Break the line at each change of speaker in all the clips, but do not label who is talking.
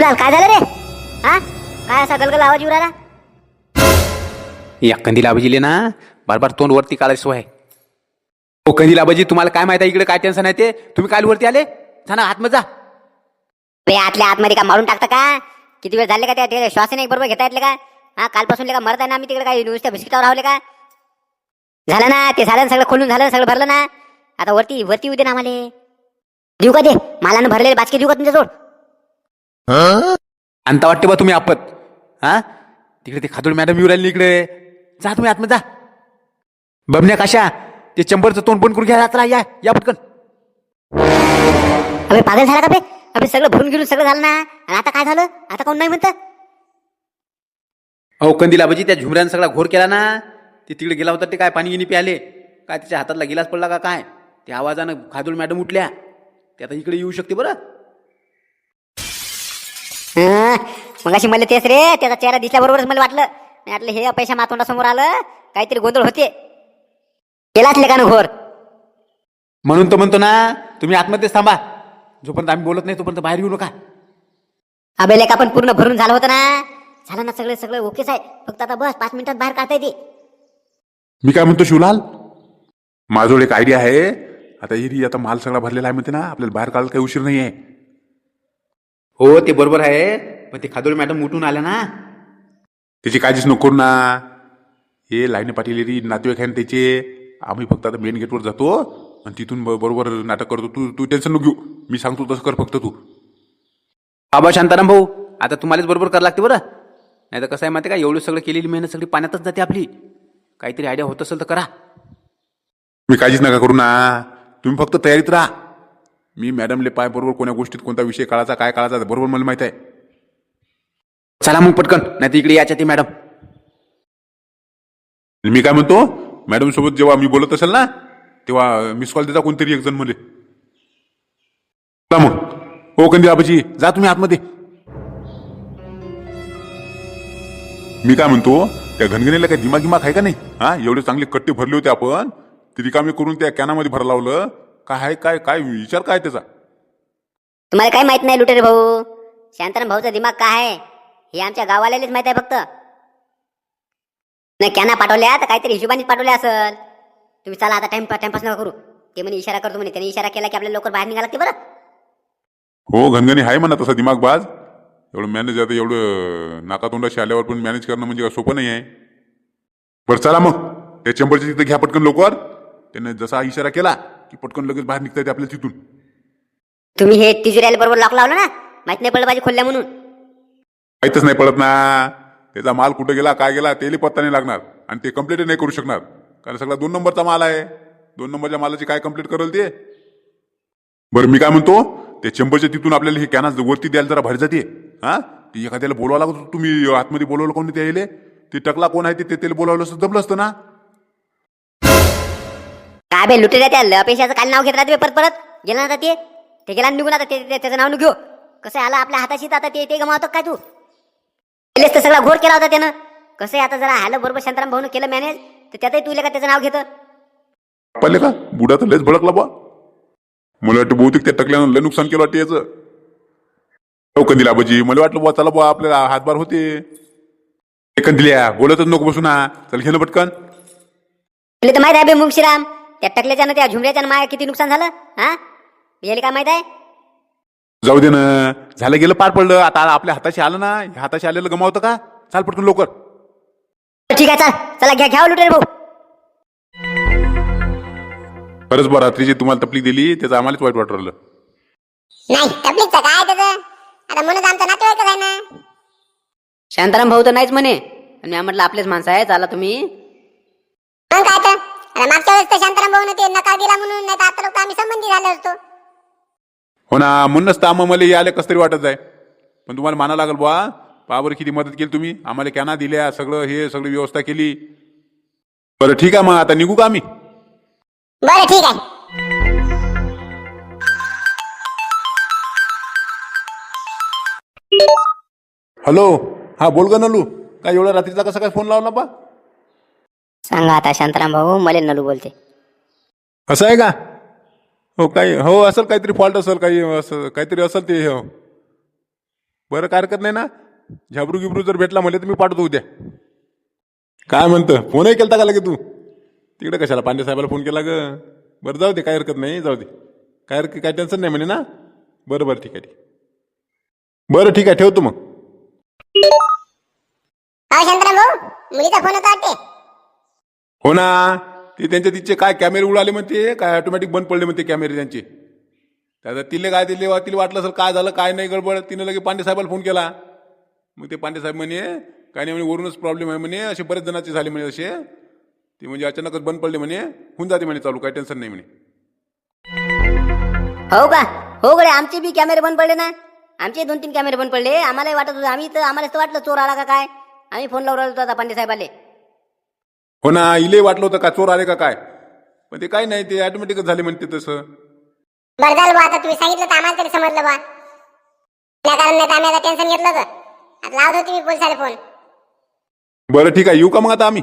शिवलाल काय झालं रे? हा? काय असा गलगल आवाज येऊ राहिला?
या कंदील आबाजीले ना बार बार तोंड वरती काढायची आहे. ओ कंदील आबाजी तुम्हाला काय माहिती आहे इकडे काय टेन्शन आहे ते? तुम्ही काय वरती आले? ना आतमध्ये जा.
आतल्या आतमध्ये का मारून टाकता का? किती वेळ झाले का त्या- त्या श्वासाने बरोबर घेता येतले का? हा कालपासून का मरत आहे ना आम्ही तिकडे काय नुसत्या बिस्किटावर रावले का? झालं ना ते झालं ना सगळं खोलून झालं सगळं भरलं ना. आता वरती वरती येऊ दे ना आम्हाला. देऊ का दे? मालानं भरलेले बाचके देऊ का तुमच्या
अंता वाटते बा तुम्ही आपत. हा? तिकडे ते खादोड मॅडम येऊ राहिले इकडे. जा तुम्ही आतमध्ये जा. बबन्या कशा ते चंबरचं तोंड बंद करून घ्या रात्रा या या पटकन.
अबे पागल झाला का बे? अबे सगळं भरून गेलो सगळं झालं ना? आणि आता काय झालं? आता कोण नाही म्हणतं?
अहो कंदील आबाजी त्या झुमऱ्यानं सगळा घोर केला ना? ते तिकडे गेला होता ते काय पाणी गिनी प्याले? काय त्याच्या हातातला गिलास पडला का काय? त्या आवाजानं खादोड मॅडम उठल्या. ते आता इकडे येऊ शकते बरं.
मग अशी मला तेच रे त्याचा चेहरा दिसल्याबरोबरच मला वाटलं. मी वाटलं हे पैसा मातोंडासमोर आलं काहीतरी गोंधळ होते. केलाच लेखानं घोर.
म्हणून तर म्हणतो ना तुम्ही आतमध्येच थांबा. जोपर्यंत आम्ही बोलत नाही तोपर्यंत बाहेर येऊ नका.
अबे लेखा पण पूर्ण भरून झालं होतं ना. झालं ना सगळं सगळं ओकेच आहे. फक्त आता बस पाच मिनिटात बाहेर काढता येते.
मी काय म्हणतो शिवलाल? माझ्याजवळ एक आयडिया आहे. आता हिरी आता माल सगळा भरलेला आहे म्हणते ना आपल्याला बाहेर काढायला काही उशीर नाही आहे
हो ते बरोबर आहे. पण ते खादोड मॅडम उठून आल्या ना.
त्याची काळजीच नको करू ना. हे लाईने पाटील नातेवाईक आहे ना त्याचे. आम्ही फक्त आता मेन गेटवर जातो. आणि तिथून ब- बरोबर नाटक करतो. तू तू टेन्शन नको घेऊ. मी सांगतो तसं कर फक्त तू.
बाबा शांताराम भाऊ. आता तुम्हालाच बरोबर करावं लागते बरं. नाही तर कसं आहे माहिती का? एवढं सगळं केलेली मेहनत सगळी पाण्यातच जाते आपली. काहीतरी आयडिया होत असेल तर करा.
मी काळजीच नका करू ना. तुम्ही फक्त तयारीत राहा. मी मॅडमले पाय बरोबर कोण्या गोष्टीत कोणता विषय काढायचा काय काळाचा बरोबर मला माहीत आहे.
चला मग पटकन नाही इकडे याच्या ते मॅडम.
मी काय म्हणतो मॅडम सोबत जेव्हा मी बोलत असेल ना तेव्हा मिस कॉल देता कोणतरी एक जणमध्ये. चला मग. हो कंदी आबाजी जा तुम्ही आतमध्ये. मी काय म्हणतो त्या घनगणीला काय दिमाग दिमाग आहे का नाही? हा एवढे चांगले कट्टे भरले होते आपण ते रिकामे करून त्या कॅनामध्ये भरलावलं काय काय काय विचार काय त्याचा?
तुम्हाला काय माहीत नाही लुटेरे भाऊ? शांताराम भाऊचा दिमाग काय आहे? हे आमच्या गावाल्यालाच माहीत आहे फक्त. नाही कॅना पाठवल्या तर काहीतरी हिशोबानेच पाठवल्या असल. तुम्ही चला आता टाइम टाइमपास नका करू. ते म्हणे इशारा करतो म्हणे. त्याने इशारा केला की आपल्याला लवकर बाहेर निघायला लागते बरं.
हो घनगणी आहे म्हणा तसा दिमाग बाज. एवढं मॅनेज आता एवढं नाकातोंडाशी आल्यावर पण मॅनेज करणं म्हणजे काय सोपं नाही आहे बरं चला मग. त्या चंबरच्या तिथं घ्या पटकन लवकर. त्याने जसा इशारा केला की पटकन लगेच बाहेर निघता येते आपल्याला तिथून.
तुम्ही हे तिजुऱ्याला बरोबर लॉक लावलं ना? माहीत नाही पडलं पाहिजे खोलल्या म्हणून.
माहीतच नाही पडत ना. त्याचा माल कुठं गेला काय गेला तेही पत्ता नाही लागणार. आणि ते कंप्लीट नाही करू शकणार. कारण सगळा दोन नंबरचा माल आहे. दोन नंबरच्या मालाची काय कंप्लीट करेल ते? बरं मी काय म्हणतो? त्या चंबरच्या तिथून आपल्याला हे कॅना वरती द्यायला जरा भारी जाते. हा? ते एखाद्याला बोलवा लागत. होतं, तुम्ही आतमध्ये बोलवलं कोणी ते यायले ते टकला कोण आहे ते ते त्याला बोलावलं असतं जमलं असतं ना?
काय बे लुटेऱ्या त्या पैशाचं काय नाव घेत राहते बे परत परत. गेला ना ते. ते गेला निघून आता ते ते- त्याचं नाव घेऊ. कसं आला आपल्या हाताशी तर आता ते ते गमावतं काय तू? पहिलेच तर सगळा घोर केला होता त्यानं. कसं आहे आता जरा आलं बरोबर शांताराम भाऊन केलं मॅनेज तर त्यातही तुला का त्याचं नाव घेतं?
पाहिले का? बुडा तर लयच भडकला बा मला वाटतं बहुतेक त्या टकल्यानं लय नुकसान केलं वाटतं याचं. हो कंदिल आबाजी. मला वाटलं बुवा चला बुवा आपल्याला हातभार होते. ए, कंदिल्या बोलतच नको बसू ना. चल घेणं पटकन.
तुला तर माहीत आहे बे मुंगशीराम. त्या टकल्याच्यानं त्या झुमऱ्याच्यानं माया किती नुकसान झालं हा? याला काय माहीत आहे?
जाऊ दे ना. झालं गेलं पार पडलं. आता आपल्या हाताशी आलं ना ह्या हाताशी आलेलं गमावतं का? चाल पटकन लवकर.
ठीक आहे चाल. चला घ्या घ्या लुटेर भाऊ.
खरंच बरं रात्रीची तुम्हाला तपलीक दिली त्याचं आम्हालाच वाईट वाटू राहिलं.
नाही तबलीगचं काय त्याचं? आता म्हणून आमचं नातेवाईकच आहे ना.
शांताराम भाऊ तर नाहीच म्हणे. आणि मी म्हटलं आपलेच माणसं आहे चला तुम्ही.
मागच्या वेळेस तर शांताराम भाऊन ते नकार दिला म्हणून नाही तर आता लोक आम्ही संबंधी झालो असतो.
हो ना म्हणूनच तर आम्हा मला आले कसं तरी वाटत आहे. पण तुम्हाला माना लागल बुवा पावर किती मदत केली तुम्ही आम्हाला कॅना दिल्या सगळं हे सगळी व्यवस्था केली. बरं ठीक आहे मग आता निघू का आम्ही?
बरं ठीक आहे.
हॅलो हा बोल ग नलू काय एवढ्या रात्रीचा कसा काय फोन लावला बा?
सांगा आता शांताराम भाऊ मला नलू बोलते.
असं आहे का? हो काही हो असेल काहीतरी फॉल्ट असेल काही असं काहीतरी असेल ते हो. बरं काय हरकत नाही ना? झाबरू गिबरू जर भेटला म्हणले तर मी पाठवतो उद्या. काय म्हणतं? फोनही केलता का लगे तू? तिकडे कशाला? पांडे साहेबाला फोन केला ग. बरं जाऊ दे काय हरकत नाही जाऊ दे. काय हरकत काय टेन्शन नाही म्हणे ना? बरं बरं ठीक आहे ठीक बरं ठीक आहे ठेवतो मग.
अहो शांताराम भाऊ मुलीचा फोन होता वाटते.
हो ना. ते त्यांच्या तिचे काय कॅमेरे उडाले म्हणते? काय ऑटोमॅटिक बंद पडले म्हणते कॅमेरे त्यांचे? त्याचा तिले काय तिले तिला वाटलं असेल काय झालं काय नाही गडबड तिने लगे पांडे साहेबाला फोन केला. मग ते पांडे साहेब म्हणे काय नाही म्हणे वरूनच प्रॉब्लेम आहे म्हणे असे बरेच जणांचे झाले म्हणे असे. ते म्हणजे अचानकच बंद पडले म्हणे होऊन जाते म्हणे चालू काही टेन्शन नाही म्हणे.
हो का? हो गडे आमचे बी कॅमेरे बंद पडले ना. आमचे दोन तीन कॅमेरे बंद पडले. आम्हालाही वाटत होतं आम्ही तर आम्हाला तर वाटलं चोर आला का काय? आम्ही फोन लावला होता होतो आता पांडे साहेबाले.
हो ना इले वाटलं होतं का? चोर आले का काय? पण ते काय नाही ते ऑटोमॅटिकच झाले म्हणते तसं.
बरं झालं बा आता तुम्ही सांगितलं तर आम्हाला तरी समजलं बा त्या कारण नाही तर आम्ही आता टेन्शन घेतलं होतं. आता लावत होती मी पोलिसाला फोन.
बरं ठीक आहे येऊ का मग आता आम्ही?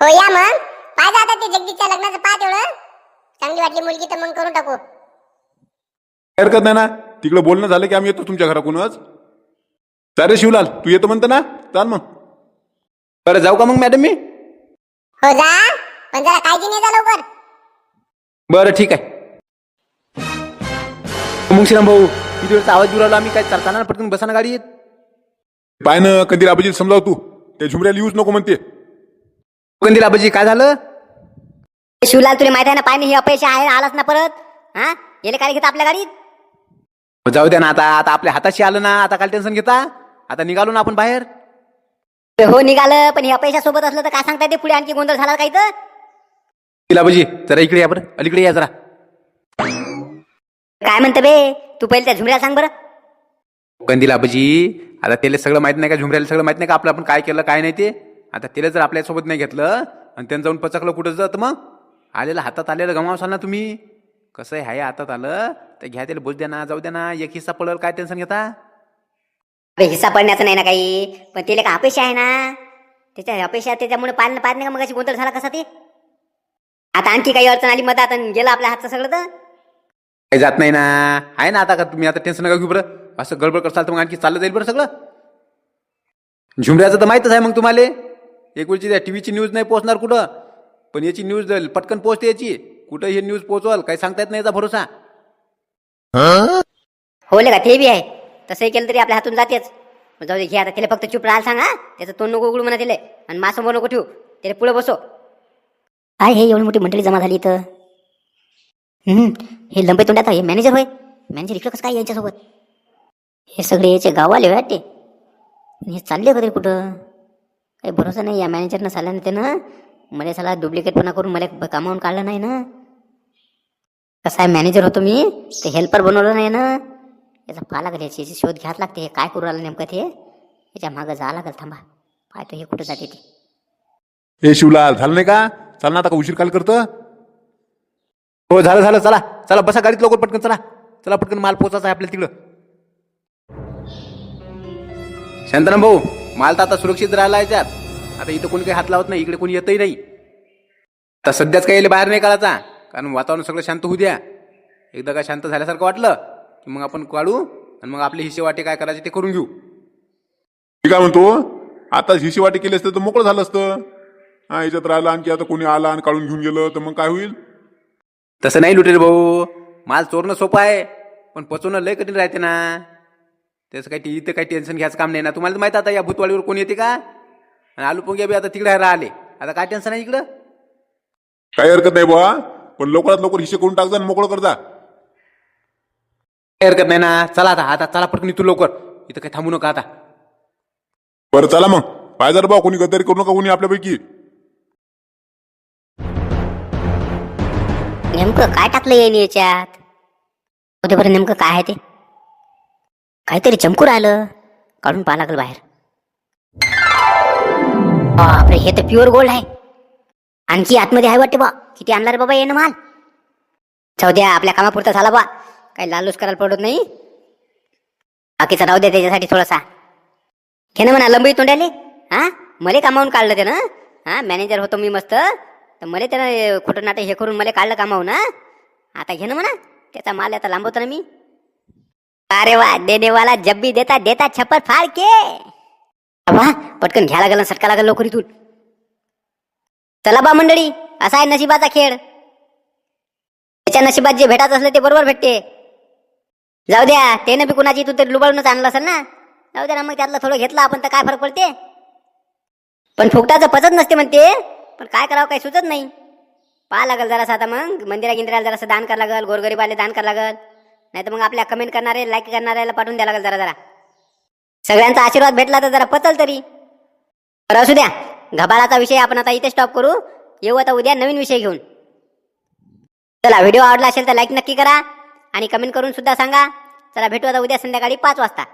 हो या मग. पाहिजे आता ते जगदीशच्या लग्नाचं पाहा तेवढं चांगली वाटली मुलगी तर मग करून टाकू.
काय हरकत नाही ना? तिकडे बोलणं झालं की आम्ही येतो तुमच्या घराकडूनच. चालेल शिवलाल तू येतो म्हणतो ना? चाल मग.
बरं जाऊ का मग मॅडम मी?
हो जा. पण जरा काळजी नाही जा लवकर.
बरं ठीक आहे. मग श्रीराम भाऊ किती वेळचा आवाज राहिला आम्ही? काय चालताना ना पटकन? बसाना गाडी येत
पाय ना कधी आबाजी समजाव तू. त्या झुमऱ्याला यूज नको म्हणते.
कंदील आबाजी काय झालं?
शिवलाल तुला माहिती आहे ना पाहिजे हे अपयश आहे आलाच ना परत. हा? येले काय घेता आपल्या गाडीत?
जाऊ द्या ना आता आता आपल्या हाताशी आलं ना आता काय टेन्शन घेता. आता निघालो ना आपण बाहेर.
हो निघालं पण हे अपयशासोबत असलं तर काय सांगता येते? पुढे आणखी गोंधळ झाला काही तर
आबाजी जरा इकडे या बरं. अलीकडे या जरा.
काय म्हणतं बे? तू पहिले त्या झुमऱ्याला सांग बरं.
कंदील आबाजी आता त्याला सगळं माहीत नाही का? झुमऱ्याला सगळं माहीत नाही का? आपलं आपण काय केलं काय नाही ते? आता त्याला जर आपल्यासोबत नाही घेतलं आणि त्यांनी जाऊन पचकलं कुठं जात मग? आलेलं हातात आलेलं गमावसाल ना तुम्ही. कसं आहे हाय हातात आलं तर घ्या त्याला बोल द्या ना जाऊ द्या ना एक हिस्सा पडलं काय टेन्शन घेता?
अबे हिस्सा पडण्याचं नाही ना काही. पण त्याला का अपेक्षा आहे ना? त्याच्या अपेक्षा त्याच्यामुळे पाहिलं पाहिलं नाही का मग गोंधळ झाला कसा ते? आता आणखी काही अडचण आली मधात आणि गेलं आपल्या हातचं सगळं तर?
काही जात नाही ना. आहे ना आता का तुम्ही आता टेन्शन नका घेऊ बरं. असं गडबड करसाल तर मग आणखी चाललं जाईल बरं सगळं. झुमऱ्याचं तर माहीतच आहे मग तुम्हाला. एक वेळची त्या टी व्हीची न्यूज नाही पोहोचणार कुठं? पण याची न्यूज पटकन पोहोचते याची कुठं हे न्यूज पोहोचवाल काही सांगता येत नाही याचा भरोसा.
होले का ते बी आहे. तसंही केलं तरी आपल्या हातून जातेच. जाऊ दे घे आता. त्याला फक्त चुप राहायला सांग हा. त्याचं तोंड नको उघडू म्हणा तिले आणि मासमोर नको ठेवू. त्याला पुढे बसो काय हे एवढी मोठी मंडळी जमा झाली इथं? हम्म, हे लंबे तोंडात हे मॅनेजर होय. मॅनेजर इकडं कसं काय यांच्यासोबत? हे सगळे याचे गाववाले वाटते. हे चालले कधी कुठं? काही भरोसा नाही या मॅनेजरनं साल्यानं त्यानं. मला साला डुप्लिकेटपणा करून मला कामावून काढलं नाही ना. कसा आहे मॅनेजर होतो मी? ते हेल्पर बनवलं नाही ना. याचा पाहा लागेल याची याची शोध घ्यायला लागते हे काय करू राहिलं नेमकं ते? याच्या मागं जावं लागेल थांबा. पाहतो हे कुठं जाते ते?
हे शिवलाल झालं नाही का? चल ना आता का उशीर काल करतं?
हो झालं झालं चला. चला बसा गाडीत लवकर पटकन चला. चला पटकन माल पोचायचा आहे आपल्याला तिकडं. शांताराम भाऊ माल तर आता सुरक्षित राहिला याच्यात आता इथं कोणी काही हात लावत नाही इकडे कोणी येतही नाही. आता सध्याच काही याला बाहेर नाही काढायचा कारण वातावरण सगळं शांत होऊ द्या. एकदा का शांत झाल्यासारखं वाटलं की मग आपण काढू आणि मग आपले हिस्से वाटे काय करायचे ते करून घेऊ.
मी काय म्हणतो आता हिशीवाटी केली असतं तर मोकळं झालं असतं. हा याच्यात राहिलं आणखी आता कोणी आला आणि काढून घेऊन गेलं तर मग काय होईल?
तसं नाही लुटेर भाऊ. माल चोरणं सोपं आहे पण पचवणं लय कठीण राहते ना. त्याचं काही इथं काही टेन्शन घ्यायचं काम नाही ना. तुम्हाला तर माहीत आता या भूतवाडीवर कोण येते का? आणि आलू पोंग्या बी आता तिकडे राहिले. आता काय टेन्शन आहे इकडं?
काही हरकत नाही बुवा पण लवकरात लवकर हिशे करून टाक जा आणि मोकळं कर जा.
काही हरकत नाही ना. चला आता आता चला पटकन इथून लवकर. इथं काही थांबू नका आता.
बरं चला मग. पाहिजे रे बा कोणी गद्दारी करू नका कोणी आपल्यापैकी.
नेमकं काय टाकलं येईन याच्यात? होते बरं नेमकं काय आहे ते? काहीतरी चमकू राहिलं. काढून पाहा लागलं बाहेर. बापरे हे तर प्युअर गोल्ड आहे. आणखी आतमध्ये आहे वाटते बा. किती आणला रे बाबा येणं माल? जाऊ द्या आपल्या कामापुरता झाला बा. काही लालूच करायला पडत नाही. बाकीचा राहू दे त्याच्यासाठी थोडासा. घे ना म्हणा लंबी तोंडाले. हा? मले कामावून काढलं त्यानं. हा? मॅनेजर होतो मी मस्त. तर मला त्यानं खोटं नाटक हे करून मला काढलं कामावून हा? आता घे ना म्हणा. त्याचा माल आता लांबवतो ना मी. अरे वा देनेवाला जब देता देता छप्पर फाड़ के वा पटकन घ्या लागल सटका लागल लवकर इथून चला बा मंडळी असा आहे नशिबाचा खेळ. त्याच्या नशिबात जे भेटायचं असलं ते बरोबर भेटते. जाऊ द्या त्यानं बी कुणाची तू तरी लुबाडूनच आणलं असेल ना. जाऊ द्या ना मग त्यातलं थोडं घेतलं आपण तर काय फरक पडते? पण फुकटाचं पचत नसते म्हणते. पण काय करावं काही सुचत नाही. पाहा लागल जरासं आता मग मंदिरा गिंदिराला जरासं दान करावं लागल गोरगरीबाले दान करावं लागल. नाही तर मग आपल्या कमेंट करणारे लाईक करणाऱ्याला पाठवून द्या लागल जरा जरा. सगळ्यांचा आशीर्वाद भेटला तर जरा पचल तरी. तर असू द्या. घबाळाचा विषय आपण आता इथे स्टॉप करू. येऊ आता उद्या नवीन विषय घेऊन. चला व्हिडिओ आवडला असेल तर लाईक नक्की करा. आणि कमेंट करून सुद्धा सांगा. चला भेटू आता उद्या संध्याकाळी पाच वाजता.